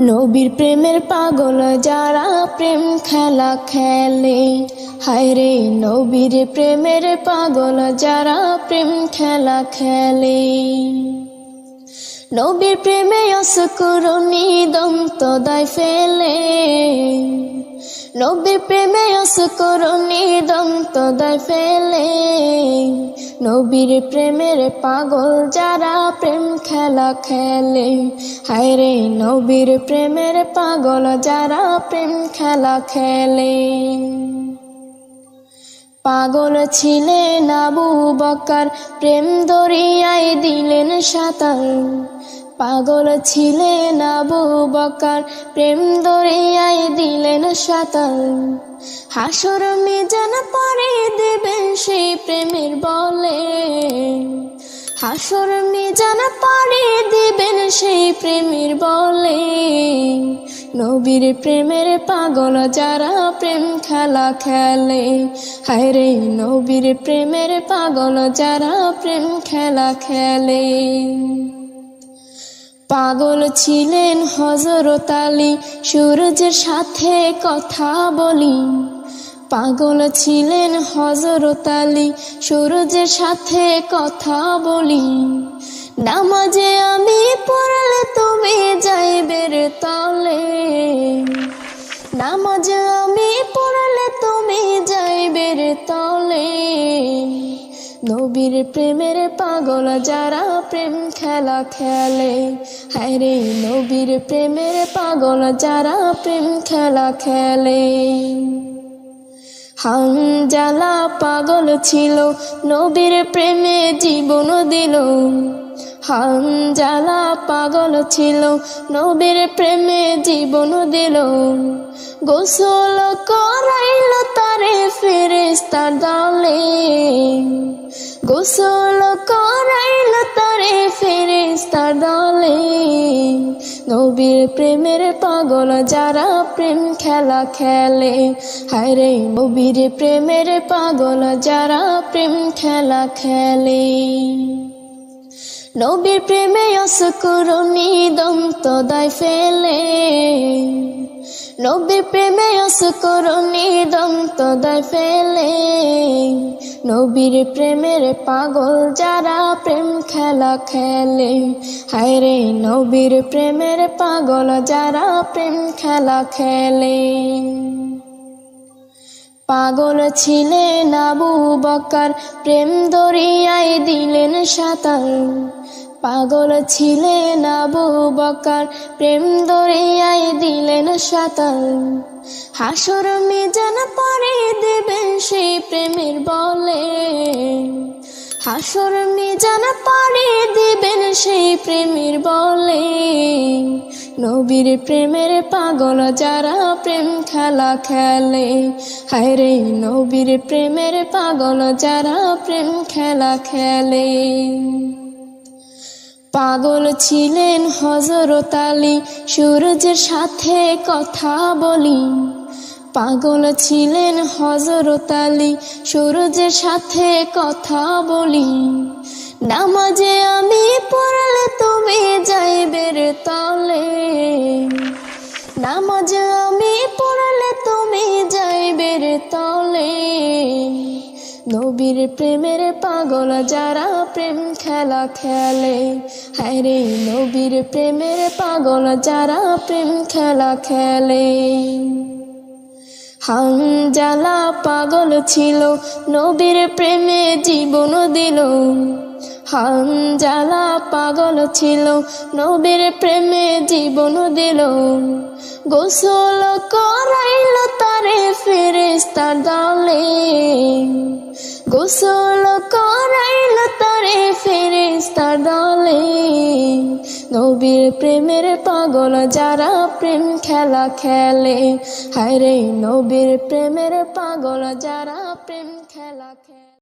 নবীর প্রেমের পাগল যারা প্রেম খেলা খেলে। হায় রে নবীর প্রেমের পাগল যারা প্রেম খেলা খেলে। নবীর প্রেমে অসকরণী দন্ত দায় ফেলে। নবীর প্রেমে অসকরণী দন্ত দায় ফেলে। নবীর প্রেমের পাগল যারা প্রেম খেলা খেলে। হায় রে নবীর প্রেমের পাগল যারা প্রেম খেলা খেলে। পাগল ছিলেন আবু বকার, প্রেম দরিয়ায় দিলেন সাঁতার। পাগল ছিলেন আবু বকার, প্রেম দরিয়ায় দিলেন সাঁতার। হাসর মিজান পরে দেবেন সেই প্রেমের বলে। হাসর মিজান পরে দিবেন সেই প্রেমের বলে। নবীর প্রেমের পাগল যারা প্রেম খেলা খেলে। হায় রে নবীর প্রেমের পাগল যারা প্রেম খেলা খেলে। পাগল ছিলেন হজরত আলী সূরজের সাথে কথা বলি। পাগল ছিলেন হজরত আলী। সূরজের সাথে কথা বলি। নামাজে আমি পড়লে তুমি যাইবে রে তলে। নামাজে আমি পড়লে তুমি যাইবে রে তলে। নবীর প্রেমের পাগল যারা প্রেম খেলা খেলে। হায় রে নবীর প্রেমের পাগল যারা প্রেম খেলা খেলে। হামজালা পাগল ছিল, নবীর প্রেমে জীবন দিল। হামজালা পাগল ছিল, নবীর প্রেমে জীবন দিল। গোসল করাইল তারে ফেরেস্তার দলে গোসল করাইল ফেরেস্তার দলে নবীর প্রেমের পাগল, যারা প্রেম খেলা খেলে। হায় রে নবীর প্রেমের পাগল, যারা প্রেম খেলা খেলে। নবীর প্রেমে অসকরণী দন্ত দায় ফেলে। নবীর প্রেমে অসকরণী দন্ত দায় ফেলে। নবীর প্রেমের পাগল যারা প্রেম খেলা খেলে। হায় রে নবীর প্রেমের পাগল যারা প্রেম খেলা খেলে। পাগল ছিলেন আবু বকার, প্রেম দরিয়ায় দিলেন সাঁতার। পাগল ছিলেন আবু বকার। প্রেম দরিয়ায় দিলেন সাঁতার। হাসর মিজান পরে দেবেন সেই প্রেমের বলে। হাসর মিজান পরে দেবেন সেই প্রেমের বলে। নবীর প্রেমের পাগল যারা প্রেম খেলা খেলে। হায় রে নবীর প্রেমের পাগল যারা প্রেম খেলা খেলে। পাগল ছিলেন হজরত আলী সূরজের সাথে কথা বলি। পাগল ছিলেন হজরত আলী সূরজের সাথে কথা বলি। নামাজে আমি পড়লে তুমি যাইবে রে তলে। নামাজে আমি পড়লে তুমি যাইবে রে তলে। নবীর প্রেমের পাগল যারা প্রেম খেলা খেলে। হায় রে, নবীর প্রেমের পাগল যারা প্রেম খেলা খেলে। হামজালা পাগল ছিল, নবীর প্রেমে জীবন দিল। হামজালা পাগল ছিল, নবীর প্রেমে জীবন দিল। গোসল করাইল তারে ফেরেস্তার দলে গোসল করাইল তারে ফেরেস্তা দলে। নবীর প্রেমের পাগল যারা প্রেম খেলা খেলে। হায় রে নবীর প্রেমের পাগল যারা প্রেম খেলা।